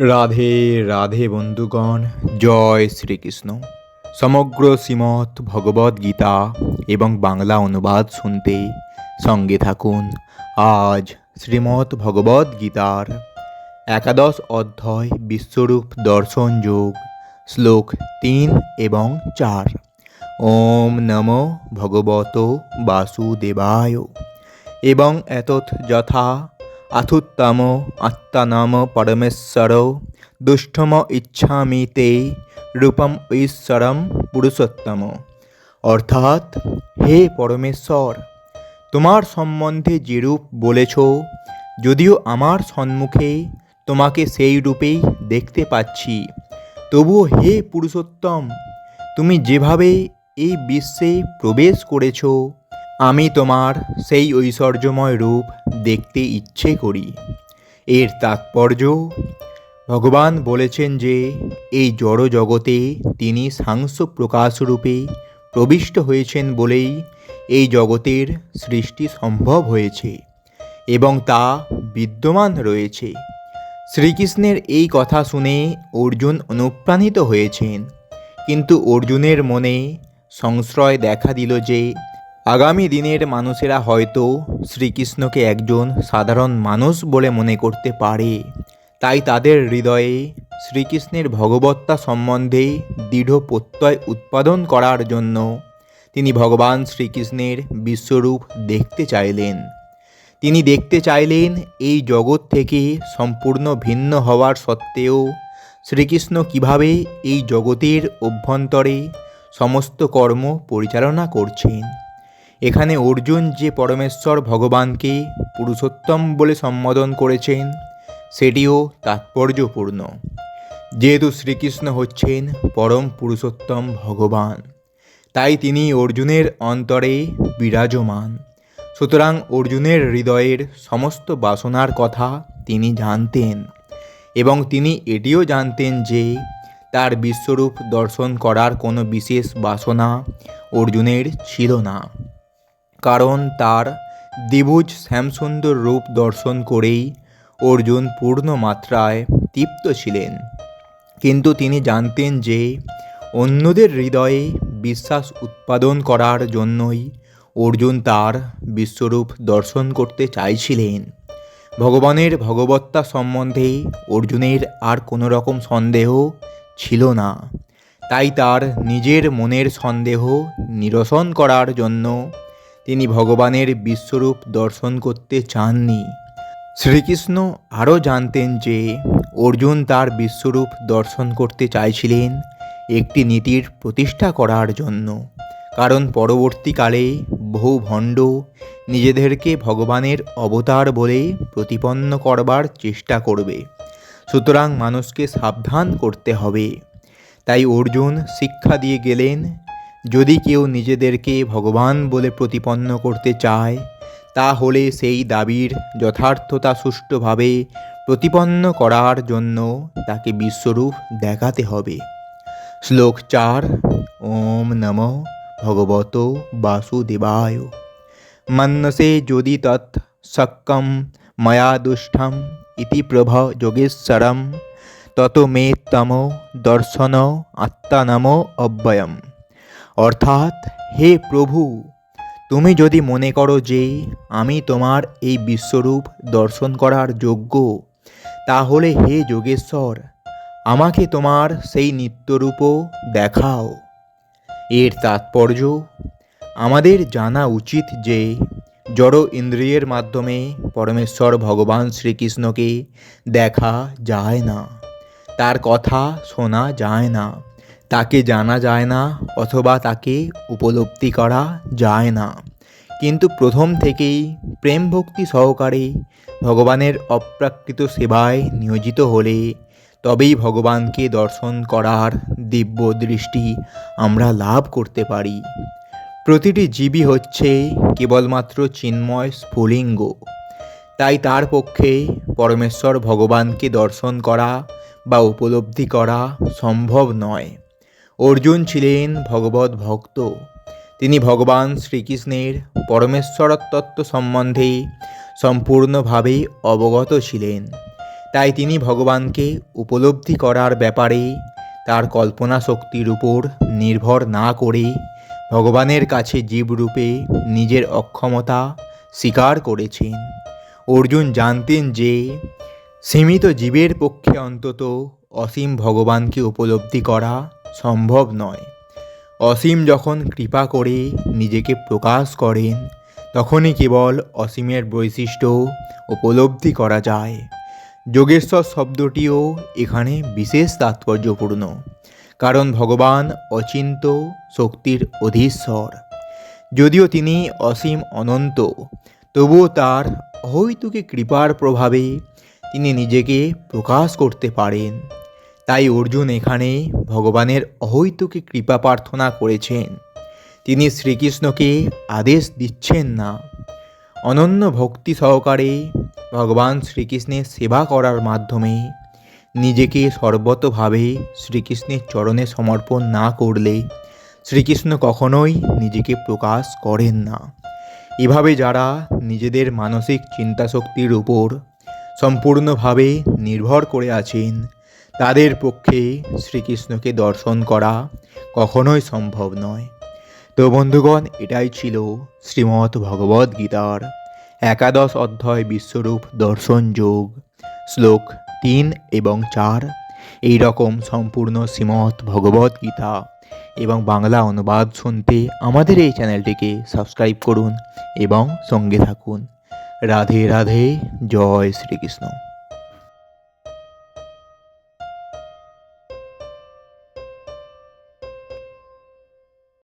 রাধে রাধে বন্ধুগণ, জয় শ্রীকৃষ্ণ। সমগ্র শ্রীমৎ ভগবদ গীতা এবং বাংলা অনুবাদ শুনতে সঙ্গে থাকুন আজ শ্রীমৎ ভগবদ গীতার একাদশ অধ্যায় বিশ্বরূপ দর্শন যোগ, শ্লোক তিন এবং চার। ওম নম ভগবত বাসুদেবায়। এবং এতৎ যথা আথুত্তম আত্মানাম পরমেশ্বর দুষ্টম ইচ্ছামি তে রূপম ঈশ্বরম পুরুষোত্তম অর্থাৎ হে পরমেশ্বর তোমার সম্বন্ধে যেরূপ বলেছ, যদিও আমার সম্মুখে তোমাকে সেই রূপেই দেখতে পাচ্ছি, তবুও হে পুরুষোত্তম, তুমি যেভাবে এই বিশ্বে প্রবেশ করেছ আমি তোমার সেই ঐশ্বর্যময় রূপ দেখতে ইচ্ছে করি। এর তাৎপর্য, ভগবান বলেছেন যে, এই জড় জগতে তিনি সাংস প্রকাশ রূপে প্রবিষ্ট হয়েছেন বলেই এই জগতের সৃষ্টি সম্ভব হয়েছে এবং তা বিদ্যমান রয়েছে। শ্রীকৃষ্ণের এই কথা শুনে অর্জুন অনুপ্রাণিত হয়েছেন। কিন্তু অর্জুনের মনে সংশ্রয় দেখা দিল যে আগামী দিনের মানুষেরা হয়তো শ্রীকৃষ্ণকে একজন সাধারণ মানুষ বলে মনে করতে পারে। তাই তাদের হৃদয়ে শ্রীকৃষ্ণের ভগবত্তা সম্বন্ধে দৃঢ় প্রত্যয় উৎপাদন করার জন্য তিনি ভগবান শ্রীকৃষ্ণের বিশ্বরূপ দেখতে চাইলেন। তিনি দেখতে চাইলেন এই জগৎ থেকে সম্পূর্ণ ভিন্ন হওয়ার সত্ত্বেও শ্রীকৃষ্ণ কীভাবে এই জগতের অভ্যন্তরে সমস্ত কর্ম পরিচালনা করছেন। এখানে অর্জুন যে পরমেশ্বর ভগবানকে পুরুষোত্তম বলে সম্বোধন করেছেন, সেটিও তাৎপর্যপূর্ণ। যেহেতু শ্রীকৃষ্ণ হচ্ছেন পরম পুরুষোত্তম ভগবান, তাই তিনি অর্জুনের অন্তরে বিরাজমান। সুতরাং অর্জুনের হৃদয়ের সমস্ত বাসনার কথা তিনি জানতেন এবং তিনি এটিও জানতেন যে তার বিশ্বরূপ দর্শন করার কোনো বিশেষ বাসনা অর্জুনের ছিল না। কারণ তার দ্বিভুজ শ্যামসুন্দর রূপ দর্শন করেই অর্জুন পূর্ণ মাত্রায় তৃপ্ত ছিলেন। কিন্তু তিনি জানতেন যে অন্যদের হৃদয়ে বিশ্বাস উৎপাদন করার জন্যই অর্জুন তার বিশ্বরূপ দর্শন করতে চাইছিলেন। ভগবানের ভগবত্তা সম্বন্ধে অর্জুনের আর কোনো রকম সন্দেহ ছিল না। তাই তার নিজের মনের সন্দেহ নিরসন করার জন্য তিনি ভগবানের বিশ্বরূপ দর্শন করতে চাননি। শ্রীকৃষ্ণ আরও জানতেন যে অর্জুন তার বিশ্বরূপ দর্শন করতে চাইছিলেন একটি নীতির প্রতিষ্ঠা করার জন্য। কারণ পরবর্তীকালে বহু ভণ্ড নিজেদেরকে ভগবানের অবতার বলে প্রতিপন্ন করবার চেষ্টা করবে। সুতরাং মানুষকে সাবধান করতে হবে। তাই অর্জুন শিক্ষা দিয়ে গেলেন যদি কেউ নিজেদেরকে ভগবান বলে প্রতিপন্ন করতে চায়, তাহলে সেই দাবির যথার্থতা সুষ্ঠুভাবে প্রতিপন্ন করার জন্য তাকে বিশ্বরূপ দেখাতে হবে। শ্লোক চার, ওম নম ভগবত বাসুদেবায়। মন্যসে যদি তৎ শক্কম ময়া দুষ্ঠম ইতি প্রভ যোগেশ্বরম, তত মে তম দর্শন আত্মানম অব্যয়ম। অর্থাৎ, হে প্রভু, তুমি যদি মনে করো যে আমি তোমার এই বিশ্বরূপ দর্শন করার যোগ্য, তাহলে হে যোগেশ্বর, আমাকে তোমার সেই নিত্যরূপও দেখাও। এর তাৎপর্য, আমাদের জানা উচিত যে, জড় ইন্দ্রিয়ের মাধ্যমে পরমেশ্বর ভগবান শ্রীকৃষ্ণকে দেখা যায় না, তার কথা শোনা যায় না। তাকে জানা যায় না অথবা তাকে উপলব্ধি করা যায় না। কিন্তু প্রথম থেকেই প্রেম ভক্তি সহকারে ভগবানের অপ্রাকৃত সেবায় নিয়োজিত হলে তবেই ভগবানকে দর্শন করার দিব্য দৃষ্টি আমরা লাভ করতে পারি। প্রতিটি জীবই হচ্ছে কেবলমাত্র চিন্ময় স্ফুলিঙ্গ। তাই তার পক্ষে পরমেশ্বর ভগবানকে দর্শন করা বা উপলব্ধি করা সম্ভব নয়। অর্জুন ছিলেন ভগবত ভক্ত। তিনি ভগবান শ্রীকৃষ্ণের পরমেশ্বরতত্ত্ব সম্বন্ধে সম্পূর্ণভাবে অবগত ছিলেন। তাই তিনি ভগবানকে উপলব্ধি করার ব্যাপারে তার কল্পনা শক্তির উপর নির্ভর না করে ভগবানের কাছে জীবরূপে নিজের অক্ষমতা স্বীকার করেছেন। অর্জুন জানতেন যে সীমিত জীবের পক্ষে অন্তত অসীম ভগবানকে উপলব্ধি করা সম্ভব নয়। অসীম যখন কৃপা করে নিজেকে প্রকাশ করেন, তখনই কেবল অসীমের বৈশিষ্ট্য উপলব্ধি করা যায়। যোগেশ্বর শব্দটিও এখানে বিশেষ তাৎপর্যপূর্ণ, কারণ ভগবান অচিন্ত শক্তির অধীশ্বর। যদিও তিনি অসীম অনন্ত, তবুও তার অহৈতুকী কৃপার প্রভাবে তিনি নিজেকে প্রকাশ করতে পারেন। তাই অর্জুন এখানে ভগবানের অহৈতুকে কৃপা প্রার্থনা করেছেন। তিনি শ্রীকৃষ্ণকে আদেশ দিচ্ছেন না। অনন্য ভক্তি সহকারে ভগবান শ্রীকৃষ্ণের সেবা করার মাধ্যমে নিজেকে সর্বতভাবে শ্রীকৃষ্ণের চরণে সমর্পণ না করলে শ্রীকৃষ্ণ কখনোই নিজেকে প্রকাশ করেন না। এভাবে যারা নিজেদের মানসিক চিন্তাশক্তির উপর সম্পূর্ণভাবে নির্ভর করে আছেন তাদের পক্ষে শ্রীকৃষ্ণকে দর্শন করা কখনোই সম্ভব নয়। তো বন্ধুগণ, এটাই ছিল শ্রীমৎ ভগবদ গীতার একাদশ অধ্যায় বিশ্বরূপ দর্শন যোগ, শ্লোক তিন এবং চার। এই রকম সম্পূর্ণ শ্রীমৎ ভগবদ গীতা এবং বাংলা অনুবাদ শুনতে আমাদের এই চ্যানেলটিকে সাবস্ক্রাইব করুন এবং সঙ্গে থাকুন। রাধে রাধে, জয় শ্রীকৃষ্ণ।